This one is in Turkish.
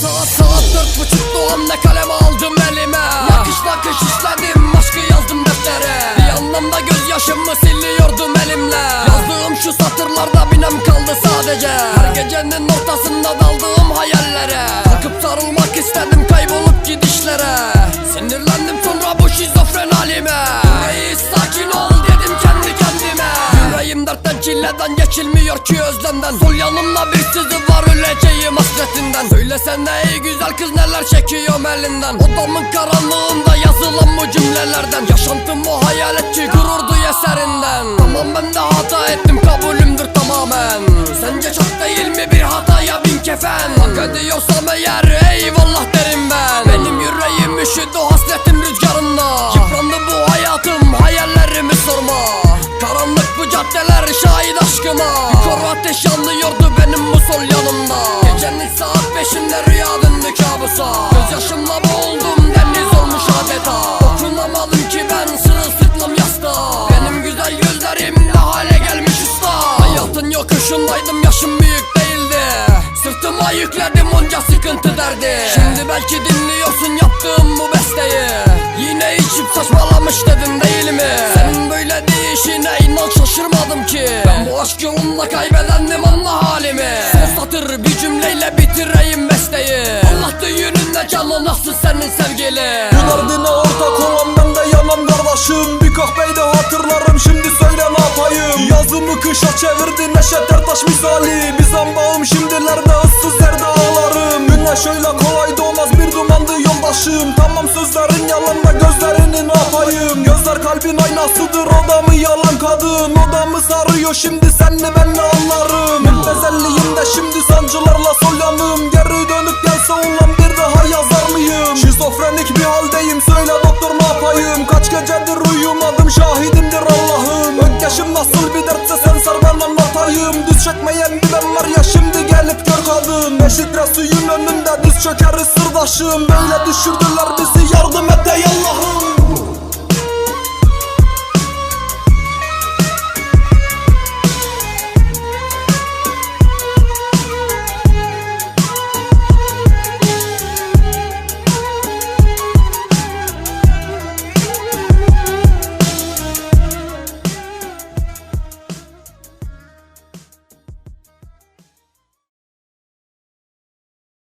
Saat saat dört buçuk doğumda kalem aldım elime. Nakış nakış işledim aşkı yazdım deftere. Bir anlamda gözyaşımı siliyordum elimle. Yazdığım şu satırlarda binem kaldı sadece. Her gecenin ortasında daldığım hayallere. Kalkıp sarılmak istedim kaybolup gidişlere çileden geçilmiyor ki özlemden. Sol yanımda bir sızı var öleceğim hasretinden. Söylesene ey güzel kız neler çekiyorum elinden. Odamın karanlığında yazılan bu cümlelerden. Yaşantım o hayaletçi gururdu eserinden. Tamam ben de hata ettim kabulümdür tamamen. Sence çok değil mi bir hataya bin kefen? Hak ediyorsam eğer caddeler şahit aşkıma. Bir kor ateş yanıyordu benim bu sol yanımda. Gecenin saat beşinde rüya döndü Gözyaşımla boğuldum deniz olmuş adeta. Dokunamadım ki ben sırılsıklam yastığa Benim güzel gözlerim ne hale gelmiş usta. Hayatın yokuşundaydım yaşım büyük değildi. Sırtıma yükledim onca sıkıntı derdi. Şimdi belki dinliyorsun yaptığım bu besteyi. Yine içip saçmalamış dedim şaşırmadım ki. Ben bu aşk yolunda kaybedendim anla halimi. Son satır bir cümleyle bitireyim besteyi Allah düğününde canı nasıl senin sevgili? Bu derdine ortak olan ben de yanam kardeşim. Bir kahveyi hatırlarım şimdi söyle ne yapayım? Yazımı kışa çevirdi Neşet Ertaş misali. Bir zambağım şimdilerde ıssız yerde ağlarım Güneş öyle kolay doğmaz bir dumandı yoldaşım. Tamam sözlerin yalan kalbin aynasıdır o da mı yalan kadın? O da mı sarıyor? Şimdi senli ben ne anlarım? Müptezelliyim de şimdi sancılarla sol Geri dönüp gelse ulan bir daha yazar mıyım? Şizofrenik bir haldeyim söyle doktor ne yapayım? Kaç gecedir uyumadım şahidimdir Allah'ım. Ökkeşim nasıl bir dertse sen sar ben anlatayım. Düz çekmeyen bir ben var ya şimdi gelip gör kadın. Eşitre suyun önünde düz çökeriz sırdaşım Böyle düşürdüler bizi yardım et ey Allah'ım